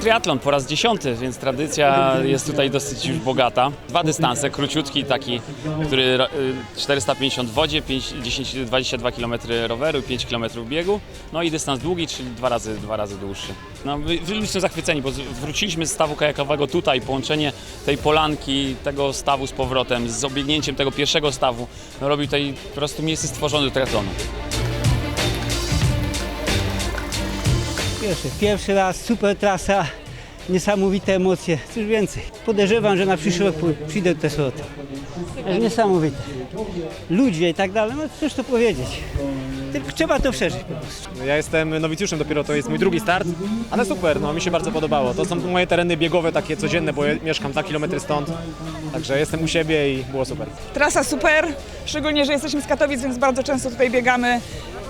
Triatlon po raz dziesiąty, więc tradycja jest tutaj dosyć już bogata. Dwa dystanse, króciutki taki, który ro- y, 450 w wodzie, 5, 10, 22 km roweru, 5 km biegu, no i dystans długi, czyli dwa razy, dwa razy dłuższy. No, są zachwyceni, bo wróciliśmy z stawu kajakowego tutaj, połączenie tej polanki, tego stawu z powrotem, z obiegnięciem tego pierwszego stawu, no robi tutaj po prostu miejsce stworzone do triatlonu. Pierwszy, pierwszy raz, super trasa, niesamowite emocje, cóż więcej. Podejrzewam, że na przyszły rok przyjdę do tej sloty. Niesamowite. Ludzie i tak dalej, no cóż to powiedzieć. Tylko trzeba to przeżyć po prostu. Ja jestem nowicjuszem dopiero, to jest mój drugi start, ale super, no mi się bardzo podobało. To są moje tereny biegowe takie codzienne, bo ja mieszkam 2 km stąd, także jestem u siebie i było super. Trasa super, szczególnie, że jesteśmy z Katowic, więc bardzo często tutaj biegamy.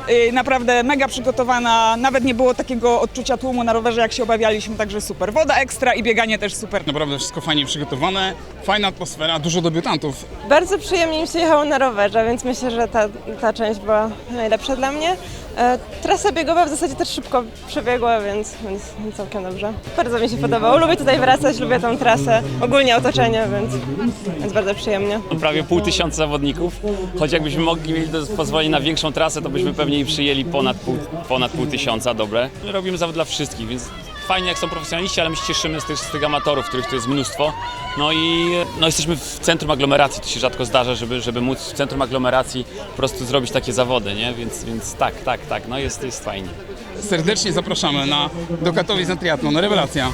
Yy, Naprawdę mega przygotowana, nawet nie było takiego odczucia tłumu na rowerze, jak się obawialiśmy, także super. Woda ekstra i bieganie też super. Naprawdę wszystko fajnie przygotowane, fajna atmosfera, dużo debiutantów. Bardzo przyjemnie mi się jechało na rowerze, więc myślę, że ta, ta część była najlepsza dla mnie. E, trasa biegowa w zasadzie też szybko przebiegła, więc, więc całkiem dobrze. Bardzo mi się podobało. Lubię tutaj wracać, lubię tą trasę, ogólnie otoczenie, więc, więc bardzo przyjemnie. prawie pół tysiąca zawodników. Choć jakbyśmy mogli do- pozwolenie na większą trasę, to byśmy pewnie przyjęli ponad pół, ponad pół tysiąca, dobre. Robimy zawód dla wszystkich, więc fajnie jak są profesjonaliści, ale my się cieszymy z tych, z tych amatorów, których tu jest mnóstwo. No i no, jesteśmy w centrum aglomeracji, to się rzadko zdarza, żeby, żeby móc w centrum aglomeracji po prostu zrobić takie zawody, nie? Więc, więc tak, tak, tak, no jest, jest fajnie. Serdecznie zapraszamy na, do Katowic na triatlon. Rewelacja.